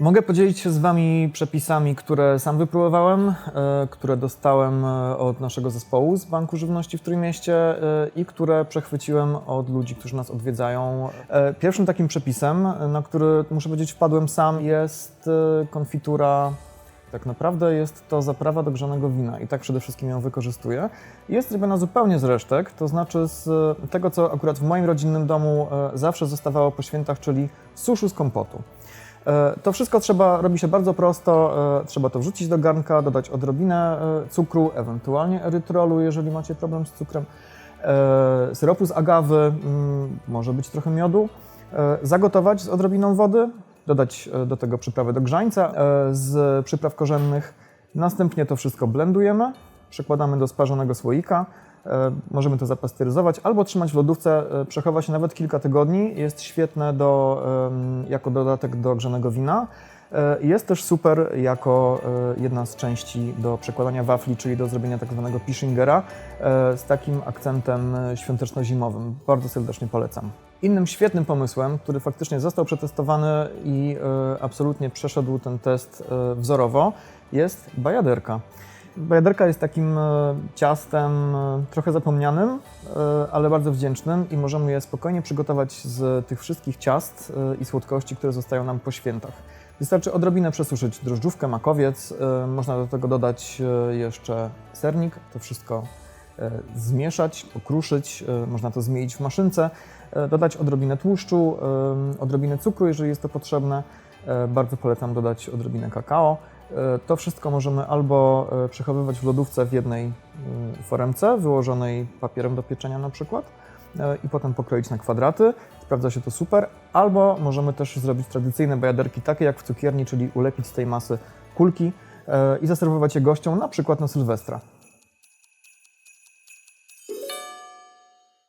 Mogę podzielić się z Wami przepisami, które sam wypróbowałem, e, które dostałem e, od naszego zespołu z Banku Żywności w Trójmieście e, i które przechwyciłem od ludzi, którzy nas odwiedzają. Pierwszym takim przepisem, na który muszę powiedzieć wpadłem sam, jest konfitura. Tak naprawdę jest to zaprawa do grzanego wina i tak przede wszystkim ją wykorzystuję. Jest zrobiona zupełnie z resztek, to znaczy z tego, co akurat w moim rodzinnym domu zawsze zostawało po świętach, czyli suszu z kompotu. E, To wszystko trzeba, robi się bardzo prosto. e, Trzeba to wrzucić do garnka, dodać odrobinę e, cukru, ewentualnie erytrolu, jeżeli macie problem z cukrem, syropu z agawy, mm, może być trochę miodu, zagotować z odrobiną wody, dodać do tego przyprawy do grzańca z przypraw korzennych. Następnie to wszystko blendujemy, przekładamy do sparzonego słoika. E, Możemy to zapasteryzować albo trzymać w lodówce, e, przechowa się nawet kilka tygodni. Jest świetne do, jako dodatek do grzanego wina. E, Jest też super jako jedna z części do przekładania wafli, czyli do zrobienia tak zwanego pishingera z takim akcentem świąteczno-zimowym. Bardzo serdecznie polecam. Innym świetnym pomysłem, który faktycznie został przetestowany i absolutnie przeszedł ten test wzorowo, jest bajaderka. Bajaderka jest takim e, ciastem e, trochę zapomnianym, e, ale bardzo wdzięcznym i możemy je spokojnie przygotować z tych wszystkich ciast i słodkości, które zostają nam po świętach. Wystarczy odrobinę przesuszyć drożdżówkę, makowiec, można do tego dodać jeszcze sernik, to wszystko zmieszać, pokruszyć, można to zmielić w maszynce, dodać odrobinę tłuszczu, odrobinę cukru, jeżeli jest to potrzebne. Bardzo polecam dodać odrobinę kakao. E, To wszystko możemy albo e, przechowywać w lodówce w jednej e, foremce, wyłożonej papierem do pieczenia na przykład, e, i potem pokroić na kwadraty. Sprawdza się to super. Albo możemy też zrobić tradycyjne bajaderki, takie jak w cukierni, czyli ulepić z tej masy kulki i zaserwować je gościom na przykład na Sylwestra.